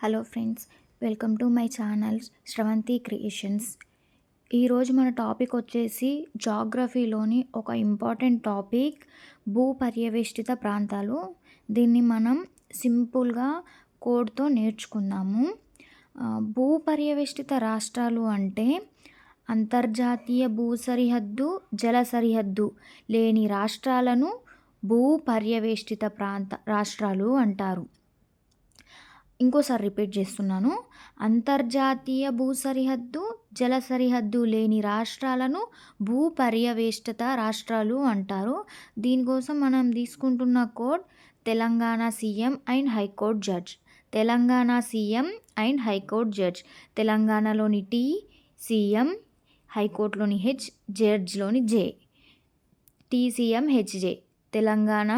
Hello friends welcome to my channel Sravanthi creations. ఈరోజు మన topic వచ్చేసి జాగ్రఫీలోని ఒక ఇంపార్టెంట్ టాపిక్ భూ పర్యవేష్టిత ప్రాంతాలు. దీన్ని మనం సింపుల్గా కోడ్తో నేర్చుకుందాము. భూ పర్యవేష్టిత రాష్ట్రాలు అంటే అంతర్జాతీయ భూ సరిహద్దు జల సరిహద్దు లేని రాష్ట్రాలను భూ పర్యవేష్టిత ప్రాంత రాష్ట్రాలు అంటారు. ఇంకోసారి రిపీట్ చేస్తున్నాను. అంతర్జాతీయ భూ సరిహద్దు జల సరిహద్దు లేని రాష్ట్రాలను భూ పర్యవేష్టత రాష్ట్రాలు అంటారు. దీనికోసం మనం తీసుకుంటున్న code Telangana CM and high court judge. Telangana CM and high court judge. తెలంగాణలోని టీ సీఎం హైకోర్టులోని H జడ్జ్లోని J. TCM HJ Telangana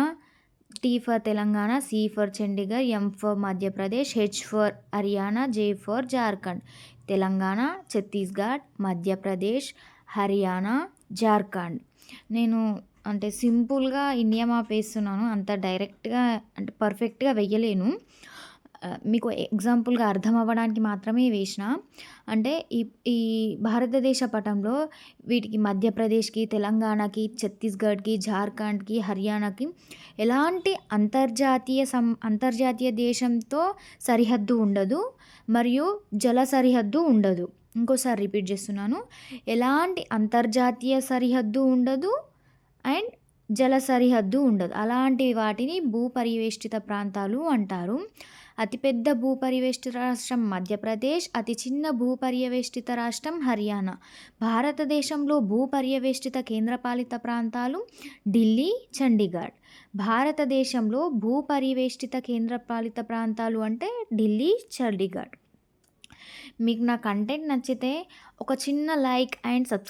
T for Telangana C for Chandigarh M for Madhya Pradesh H for Haryana J for Jharkhand. Telangana Chhattisgarh Madhya Pradesh Haryana Jharkhand. నేను అంటే సింపుల్గా India map వేస్తున్నాను. అంత డైరెక్ట్గా అంటే పర్ఫెక్ట్గా వెయ్యలేను. మీకు ఎగ్జాంపుల్గా అర్థం అవ్వడానికి మాత్రమే వేసిన. అంటే ఈ ఈ భారతదేశ పటంలో వీటికి మధ్యప్రదేశ్కి తెలంగాణకి ఛత్తీస్గఢ్కి జార్ఖండ్కి హర్యానాకి ఎలాంటి అంతర్జాతీయ సం అంతర్జాతీయ దేశంతో సరిహద్దు ఉండదు. మరియు జల సరిహద్దు ఉండదు. ఇంకోసారి రిపీట్ చేస్తున్నాను. ఎలాంటి అంతర్జాతీయ సరిహద్దు ఉండదు. జల సరిహద్దు ఉండదు. అలాంటి వాటిని భూపరివేష్టిత ప్రాంతాలు అంటారు. అతిపెద్ద భూపరివేష్టిత రాష్ట్రం మధ్యప్రదేశ్ అతి చిన్న భూపర్యవేష్టిత రాష్ట్రం హర్యానా. భారతదేశంలో భూపర్యవేష్టిత కేంద్రపాలిత ప్రాంతాలు ఢిల్లీ చండీగఢ్. భారతదేశంలో భూపరివేష్టిత కేంద్రపాలిత ప్రాంతాలు అంటే ఢిల్లీ చండీగఢ్. మీకు నా కంటెంట్ నచ్చితే ఒక చిన్న లైక్ అండ్ సబ్స్క్రైబ్